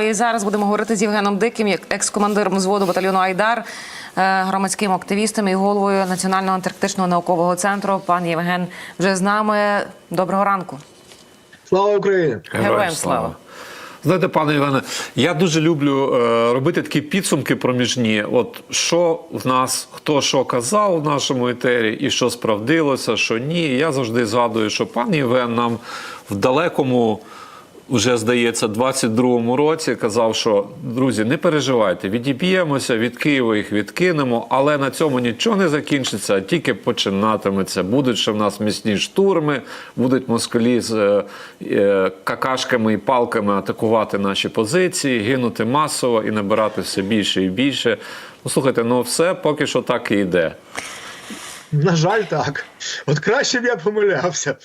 І зараз будемо говорити з Євгеном Диким, як екс-командиром взводу батальйону Айдар, е, громадським активістом і головою Національного антарктичного наукового центру. Пан Євген вже з нами. Доброго ранку. Слава Україні! Героям слава. Знаєте, пане Євгене, я дуже люблю е, робити такі підсумки проміжні. От що в нас, хто що казав в нашому етері, і що справдилося, що ні. Я завжди згадую, що пан Євген нам в далекому. Вже здається, 22-му році казав, що друзі, не переживайте, відіб'ємося від Києва, їх відкинемо, але на цьому нічого не закінчиться, а тільки починатиметься. Будуть ще в нас міцні штурми, будуть москалі з е, е, какашками і палками атакувати наші позиції, гинути масово і набирати все більше і більше. Ну слухайте, ну все поки що так і йде. На жаль, так. От краще б я помилявся.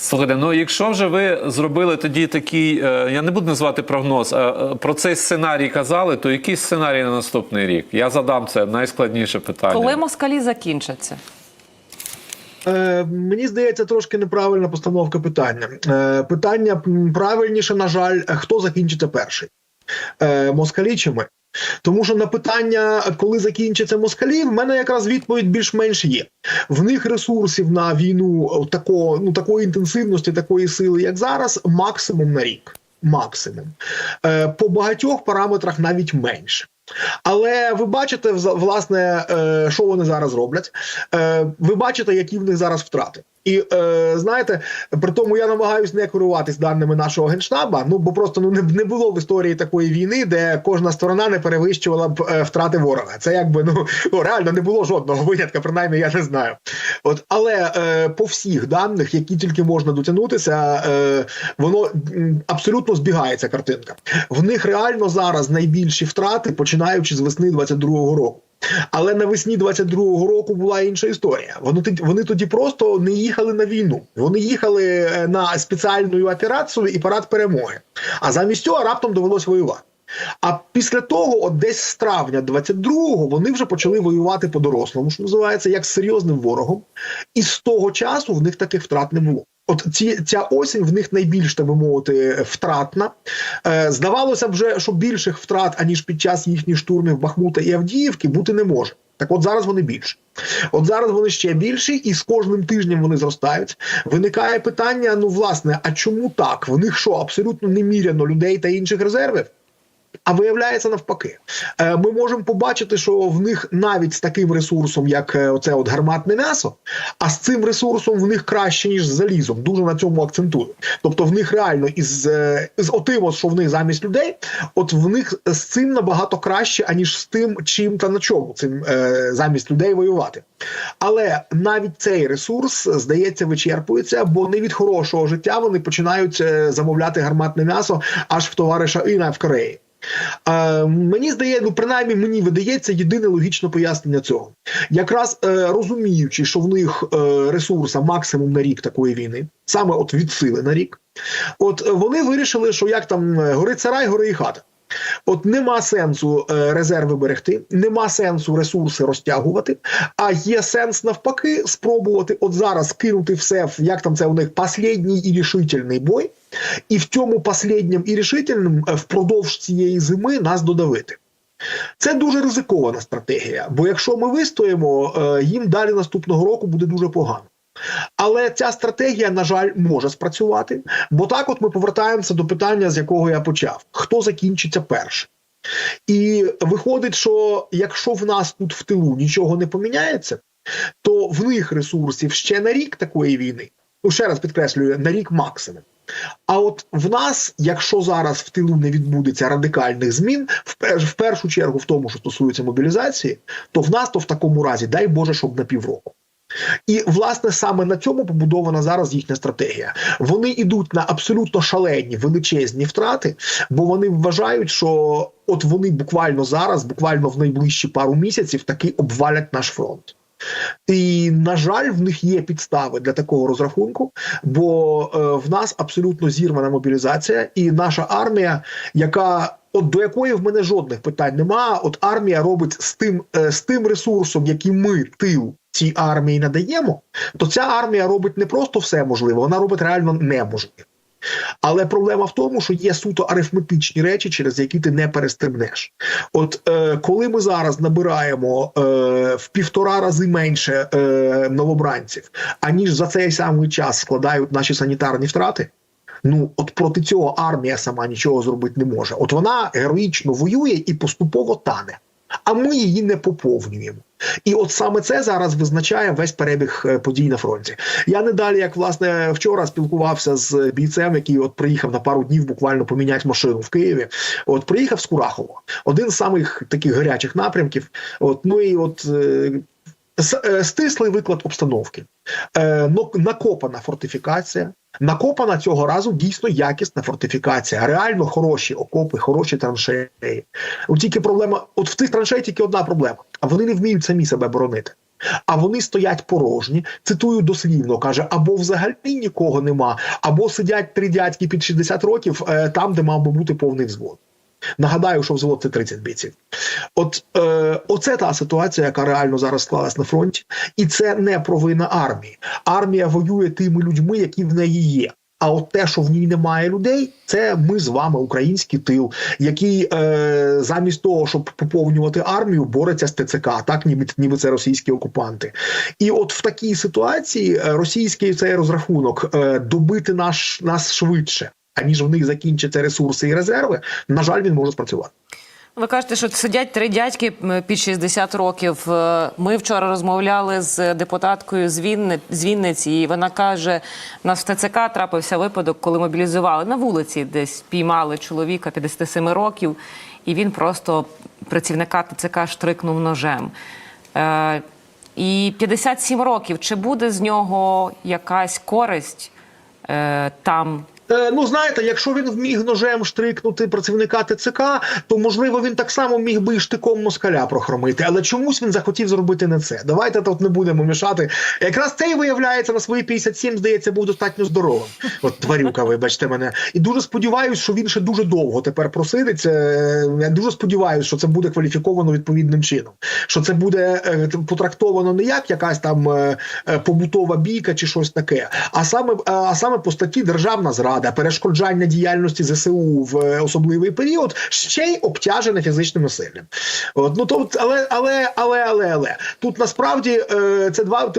Слухайте, ну якщо вже ви зробили тоді такий, е, я не буду називати прогноз, а е, про цей сценарій казали, то який сценарій на наступний рік? Я задам це найскладніше питання. Коли москалі закінчаться? Е, мені здається, трошки неправильна постановка питання. Е, питання правильніше, на жаль, хто закінчиться перший? Е, москалі чи ми? Тому що на питання, коли закінчаться москалі, в мене якраз відповідь більш-менш є. В них ресурсів на війну такого, ну, такої інтенсивності, такої сили, як зараз, максимум на рік. Максимум. Е, по багатьох параметрах навіть менше. Але ви бачите, власне, е, що вони зараз роблять. Е, ви бачите, які в них зараз втрати. І е, знаєте, при тому я намагаюся не керуватись даними нашого генштаба. Ну бо просто ну не, не було в історії такої війни, де кожна сторона не перевищувала б е, втрати ворога. Це якби ну, ну реально не було жодного винятка, принаймні я не знаю. От але е, по всіх даних, які тільки можна дотягнутися, е, воно абсолютно збігається картинка. В них реально зараз найбільші втрати, починаючи з весни 22-го року. Але навесні 22-го року була інша історія. Вони вони тоді просто не їхали на війну. Вони їхали е, на спеціальну операцію і парад перемоги. А замість цього раптом довелось воювати. А після того, от десь з травня 22-го, вони вже почали воювати по-дорослому, що називається, як з серйозним ворогом. І з того часу в них таких втрат не було. От ці ця осінь в них найбільш так би мовити втратна. Е, здавалося б, вже, що більших втрат аніж під час їхніх штурмів Бахмута і Авдіївки бути не може. Так, от зараз вони більші. От зараз вони ще більші, і з кожним тижнем вони зростають. Виникає питання: ну власне, а чому так? В них що абсолютно неміряно людей та інших резервів? А виявляється навпаки, Е, ми можемо побачити, що в них навіть з таким ресурсом, як е, оце от гарматне м'ясо, а з цим ресурсом в них краще ніж з залізом. Дуже на цьому акцентую. Тобто, в них реально із, е, з отим, от, що в них замість людей, от в них з цим набагато краще, аніж з тим, чим та на чому цим замість людей воювати. Але навіть цей ресурс здається вичерпується, бо не від хорошого життя вони починають замовляти гарматне м'ясо аж в товариша Іна в Кореї. Е, мені здається, ну принаймні мені видається єдине логічне пояснення цього. Якраз е, розуміючи, що в них е, ресурса максимум на рік такої війни, саме от від сили на рік, от вони вирішили, що як там е, горить сарай, гори і хата. От нема сенсу е, резерви берегти, нема сенсу ресурси розтягувати, а є сенс навпаки спробувати от зараз кинути все в як там це у них последній і рішительний бой, і в цьому последнім і рішительним е, впродовж цієї зими нас додавити. Це дуже ризикована стратегія, бо якщо ми вистоїмо, е, їм далі наступного року буде дуже погано. Але ця стратегія, на жаль, може спрацювати, бо так, от ми повертаємося до питання, з якого я почав: хто закінчиться першим? І виходить, що якщо в нас тут в тилу нічого не поміняється, то в них ресурсів ще на рік такої війни. Ну ще раз підкреслюю, на рік максимум. А от в нас, якщо зараз в тилу не відбудеться радикальних змін, в, пер- в першу чергу в тому, що стосується мобілізації, то в нас то в такому разі, дай Боже, щоб на півроку. І власне саме на цьому побудована зараз їхня стратегія. Вони йдуть на абсолютно шалені величезні втрати, бо вони вважають, що от вони буквально зараз, буквально в найближчі пару місяців, таки обвалять наш фронт. І на жаль, в них є підстави для такого розрахунку, бо е, в нас абсолютно зірвана мобілізація, і наша армія, яка от до якої в мене жодних питань нема. От армія робить з тим, е, з тим ресурсом, який ми тил цій армії надаємо, то ця армія робить не просто все можливе, вона робить реально неможливе. Але проблема в тому, що є суто арифметичні речі, через які ти не перестрибнеш. От е, коли ми зараз набираємо е, в півтора рази менше е, новобранців, аніж за цей самий час складають наші санітарні втрати. Ну, от проти цього армія сама нічого зробити не може. От вона героїчно воює і поступово тане. А ми її не поповнюємо. І от саме це зараз визначає весь перебіг е, подій на фронті. Я не далі, як власне вчора спілкувався з бійцем, який от приїхав на пару днів буквально поміняти машину в Києві. От приїхав з Курахова, один з самих таких гарячих напрямків. От ну і от. Е, Стислий виклад обстановки, е, накопана фортифікація. Накопана цього разу дійсно якісна фортифікація, реально хороші окопи, хороші траншеї. Тільки проблема, от в цих траншеї тільки одна проблема: а вони не вміють самі себе боронити. А вони стоять порожні. Цитую дослівно, каже: або взагалі нікого нема, або сидять три дядьки під 60 років е, там, де мав би бути повний взвод. Нагадаю, що взвод це 30 бійців. От е, оце та ситуація, яка реально зараз склалась на фронті, і це не провина армії. Армія воює тими людьми, які в неї є. А от те, що в ній немає людей, це ми з вами, український тил, який е, замість того, щоб поповнювати армію, бореться з ТЦК, так ніби, ніби це російські окупанти. І от в такій ситуації е, російський цей розрахунок е, добити наш нас швидше, аніж в них закінчаться ресурси і резерви. На жаль, він може спрацювати. Ви кажете, що сидять три дядьки під 60 років. Е, Ми вчора розмовляли з депутаткою з, Вінни, з Вінниці, і вона каже: у нас в ТЦК трапився випадок, коли мобілізували на вулиці, десь піймали чоловіка 57 років, і він просто працівника ТЦК штрикнув ножем. Е, і 57 років. Чи буде з нього якась користь е, там? Е, ну знаєте, якщо він вміг ножем штрикнути працівника ТЦК, то можливо він так само міг би і штиком москаля прохромити. Але чомусь він захотів зробити не це. Давайте тут не будемо мішати. Якраз цей виявляється на свої 57, здається, був достатньо здоровим. От тварюка, вибачте мене. І дуже сподіваюся, що він ще дуже довго тепер просидиться. Е, Я дуже сподіваюся, що це буде кваліфіковано відповідним чином. Що це буде е, потрактовано не як якась там побутова бійка чи щось таке, а саме, а саме по статті державна зрада, перешкоджання діяльності ЗСУ в е, особливий період, ще й обтяжене фізичним насиллям. От, ну то але, але, але, але, але тут насправді е, це два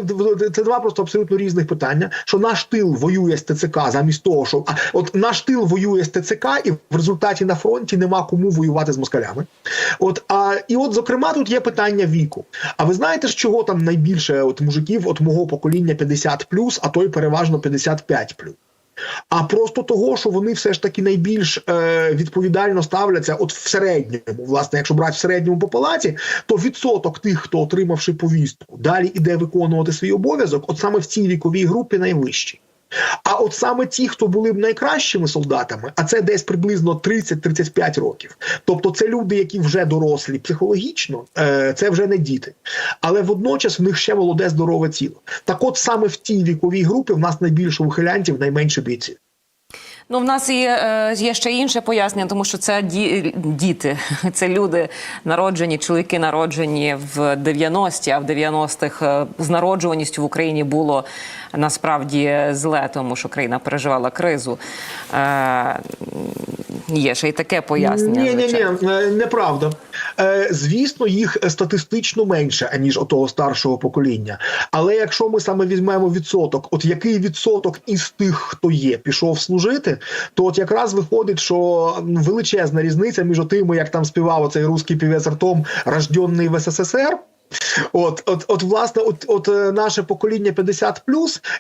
це два просто абсолютно різних питання. Що наш тил воює з ТЦК замість того, що а от наш тил воює з ТЦК, і в результаті на фронті нема кому воювати з москалями. От а і от, зокрема, тут є питання віку. А ви знаєте, з чого там найбільше от мужиків от мого покоління 50+, а то й переважно 55+. А просто того, що вони все ж таки найбільш е, відповідально ставляться, от в середньому, власне, якщо брати в середньому по палаті, то відсоток тих, хто отримавши повістку, далі іде виконувати свій обов'язок, от саме в цій віковій групі найвищий. А от саме ті, хто були б найкращими солдатами, а це десь приблизно 30-35 років. Тобто, це люди, які вже дорослі психологічно, е, це вже не діти. Але водночас в них ще молоде здорове тіло. Так, от саме в тій віковій групі в нас найбільше ухилянтів, найменше бійців. Ну, в нас є, е, є ще інше пояснення, тому що це ді, діти, це люди народжені, чоловіки народжені в 90-ті, а в 90-х е, з народжуваністю в Україні було насправді зле, тому що країна переживала кризу. Е, є ще й таке пояснення. Ні, ні, ні, неправда. Е, звісно, їх статистично менше, аніж у того старшого покоління. Але якщо ми саме візьмемо відсоток, от який відсоток із тих, хто є, пішов служити, то от якраз виходить, що величезна різниця між тими, як там співав оцей русський півець Артом, рожденний в СССР. От, от, от, власне, от, от е, наше покоління 50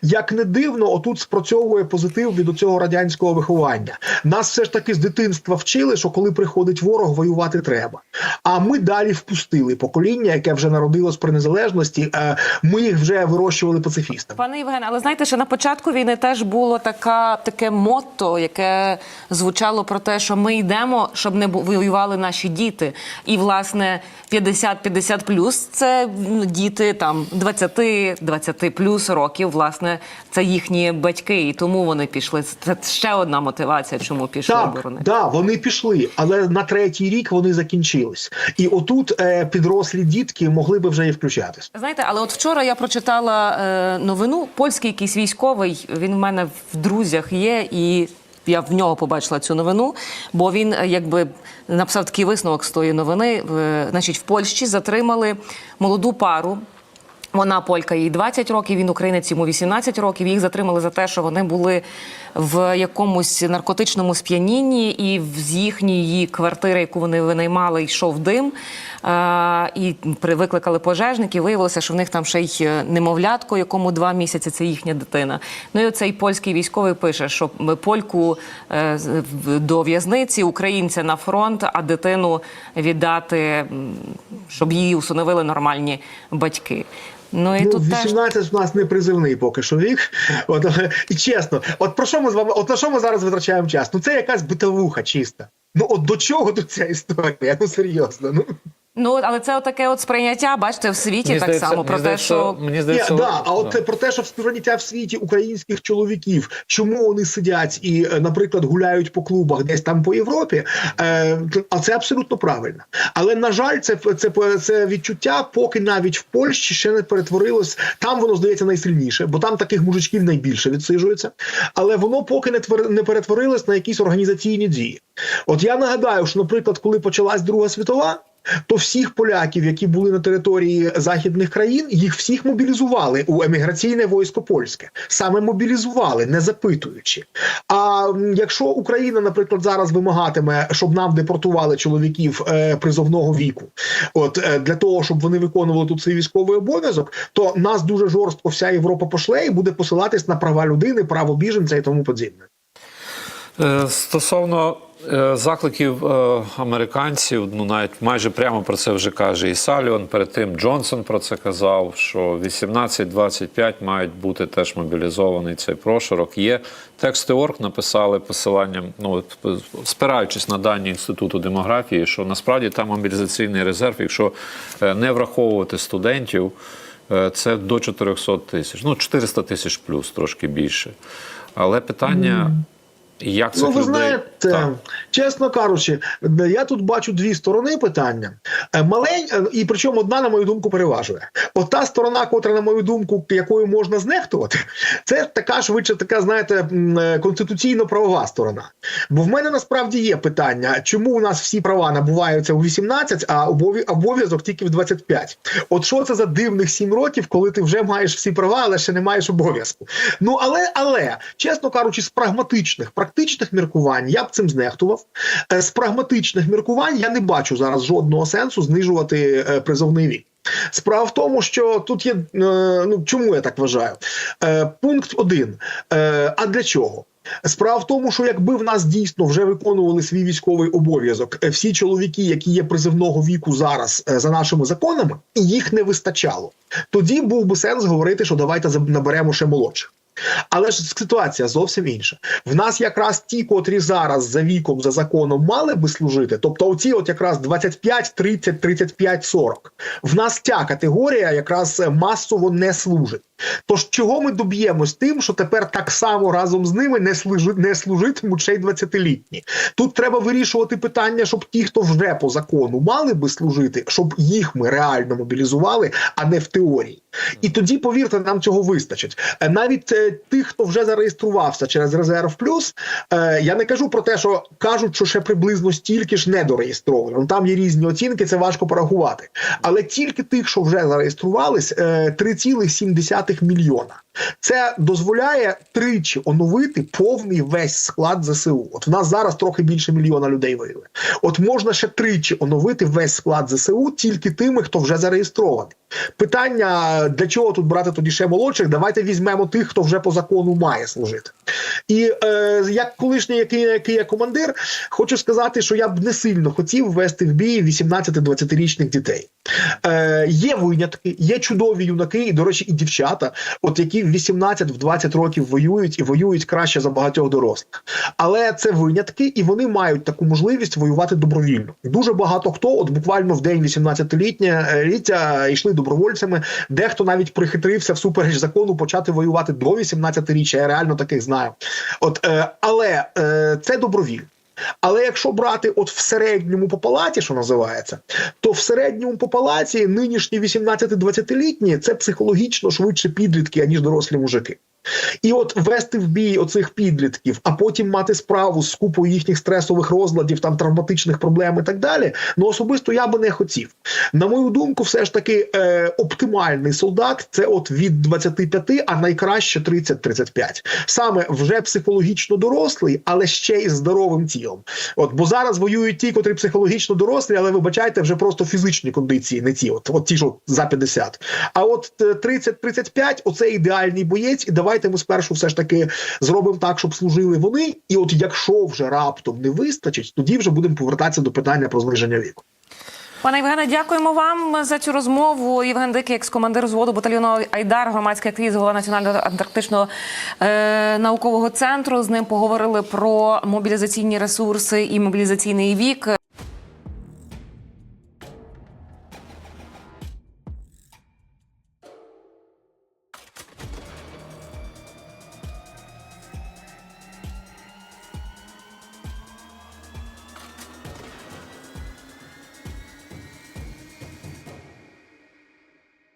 як не дивно, отут спрацьовує позитив від цього радянського виховання. Нас все ж таки з дитинства вчили, що коли приходить ворог, воювати треба. А ми далі впустили покоління, яке вже народилось при незалежності. е, Ми їх вже вирощували пацифістами. Пане Євгене, але знаєте, що на початку війни теж було така, таке мотто, яке звучало про те, що ми йдемо, щоб не воювали наші діти. І, власне, 50-50 плюс це діти там 20-20 плюс років, власне, це їхні батьки, і тому вони пішли. Це ще одна мотивація, чому пішли Так, оборони. да, вони пішли, але на третій рік вони закінчились. І отут е, підрослі дітки могли би вже і включатись. Знаєте, але от вчора я прочитала е, новину. Польський якийсь військовий, він в мене в друзях є, і я в нього побачила цю новину, бо він е, якби написав такий висновок з тої новини. Е, Значить, в Польщі затримали молоду пару. Вона полька, їй 20 років, він українець, йому 18 років. Їх затримали за те, що вони були в якомусь наркотичному сп'янінні, і з їхньої квартири, яку вони винаймали, йшов дим. Е, і викликали пожежників. Виявилося, що в них там ще й е, немовлятко, якому два місяці це їхня дитина. Ну і оцей польський військовий пише, що м, польку е, до в'язниці, українця на фронт, а дитину віддати, щоб її усиновили нормальні батьки. Ну і Ну, тут теж 18 у нас не призивний поки що вік. От, і чесно, от про що ми з вами, от на що ми зараз витрачаємо час? Ну це якась битовуха чиста. Ну от до чого тут ця історія? Ну серйозно. Ну. Ну але це таке от сприйняття, бачите, в світі Мені так здається- само про мені те, здається, що мені Ні, здається, да, а от да. про те, що сприйняття в світі українських чоловіків, чому вони сидять і, е, наприклад, гуляють по клубах десь там по Європі, е, а це абсолютно правильно. Але на жаль, це, це, це відчуття, поки навіть в Польщі ще не перетворилось. Там воно здається найсильніше, бо там таких мужичків найбільше відсиджується. Але воно поки не твер- не перетворилось на якісь організаційні дії. От я нагадаю, що, наприклад, коли почалась Друга світова. То всіх поляків, які були на території західних країн, їх всіх мобілізували у еміграційне військо польське, саме мобілізували, не запитуючи. А якщо Україна, наприклад, зараз вимагатиме, щоб нам депортували чоловіків е, призовного віку, от е, для того, щоб вони виконували тут свій військовий обов'язок, то нас дуже жорстко вся Європа пошле і буде посилатись на права людини, право біженця і тому подібне. Е, Стосовно закликів е, американців, ну навіть майже прямо про це вже каже і Саліон. Перед тим Джонсон про це казав, що 18-25 мають бути теж мобілізований цей прошарок. Є тексти орг написали посиланням, ну от, спираючись на дані інституту демографії, що насправді там мобілізаційний резерв, якщо е, не враховувати студентів. е, Це до 400 тисяч, ну 400 тисяч плюс, трошки більше. Але питання, як цих Ну, ви людей... знаєте, Так. чесно кажучи, я тут бачу дві сторони питання. Е, Малень, е, і причому одна, на мою думку, переважує. От та сторона, котра, на мою думку, якою можна знехтувати, це така швидше така, знаєте, е, конституційно-правова сторона. Бо в мене насправді є питання, чому у нас всі права набуваються у 18, а обов'язок тільки в 25. От що це за дивних 7 років, коли ти вже маєш всі права, але ще не маєш обов'язку. Ну але, але, чесно кажучи, з прагматичних, практичних міркувань я б цим знехтував. Е, З прагматичних міркувань я не бачу зараз жодного сенсу знижувати е, призовний вік. Справа в тому, що тут є е, ну чому я так вважаю? Пункт один. А для чого? Справа в тому, що якби в нас дійсно вже виконували свій військовий обов'язок, всі чоловіки, які є призивного віку зараз за нашими законами, і їх не вистачало, тоді був би сенс говорити, що давайте наберемо ще молодших. Але ж ситуація зовсім інша. В нас якраз ті, котрі зараз за віком, за законом мали би служити, тобто оці от якраз 25, 30, 35, 40. В нас ця категорія якраз масово не служить. Тож чого ми доб'ємось тим, що тепер так само разом з ними не служи, не служитимуть ще й 20-літні? Тут треба вирішувати питання, щоб ті, хто вже по закону мали би служити, щоб їх ми реально мобілізували, а не в теорії. І тоді, повірте, нам цього вистачить. Е, Навіть е, тих, хто вже зареєструвався через резерв плюс, е, я не кажу про те, що кажуть, що ще приблизно стільки ж недореєстровано. Ну, Там є різні оцінки, це важко порахувати. Але тільки тих, що вже зареєструвались, е, 3,7 мільйона. Це дозволяє тричі оновити повний весь склад ЗСУ. От в нас зараз трохи більше мільйона людей воює. От можна ще тричі оновити весь склад ЗСУ тільки тими, хто вже зареєстрований. Питання для чого тут брати тоді ще молодших? Давайте візьмемо тих, хто вже по закону має служити. І е, як колишній, який, який я командир, хочу сказати, що я б не сильно хотів ввести в бій 18-20-річних дітей. Е, є винятки, є чудові юнаки, і, до речі, і дівчата, от які в 18-20 років воюють і воюють краще за багатьох дорослих. Але це винятки, і вони мають таку можливість воювати добровільно. Дуже багато хто, от буквально в день 18-ліття ліття йшли добровольцями. Дехто навіть прихитрився всупереч закону почати воювати до 18-річчя. Я реально таких знаю. От, е, але е, це добровіль. Але якщо брати от в середньому по палаті, що називається, то в середньому по палаті нинішні 18-20-літні це психологічно швидше підлітки, аніж дорослі мужики. І от вести в бій оцих підлітків, а потім мати справу з купою їхніх стресових розладів, там травматичних проблем і так далі. Ну особисто я би не хотів. На мою думку, все ж таки е, оптимальний солдат це от від 25, а найкраще 30-35. Саме вже психологічно дорослий, але ще й здоровим тілом. От бо зараз воюють ті, котрі психологічно дорослі, але вибачайте, вже просто фізичні кондиції, не ті, от, от ті, що за 50. А от е, 30-35 – оце ідеальний боєць, і давайте ми спершу все ж таки зробимо так, щоб служили вони. І от якщо вже раптом не вистачить, тоді вже будемо повертатися до питання про зниження віку. Пане Євгене, дякуємо вам за цю розмову. Євген Дикий, екс-командир взводу батальйону Айдар, громадський активіст, голова Національного антарктичного е, наукового центру. З ним поговорили про мобілізаційні ресурси і мобілізаційний вік.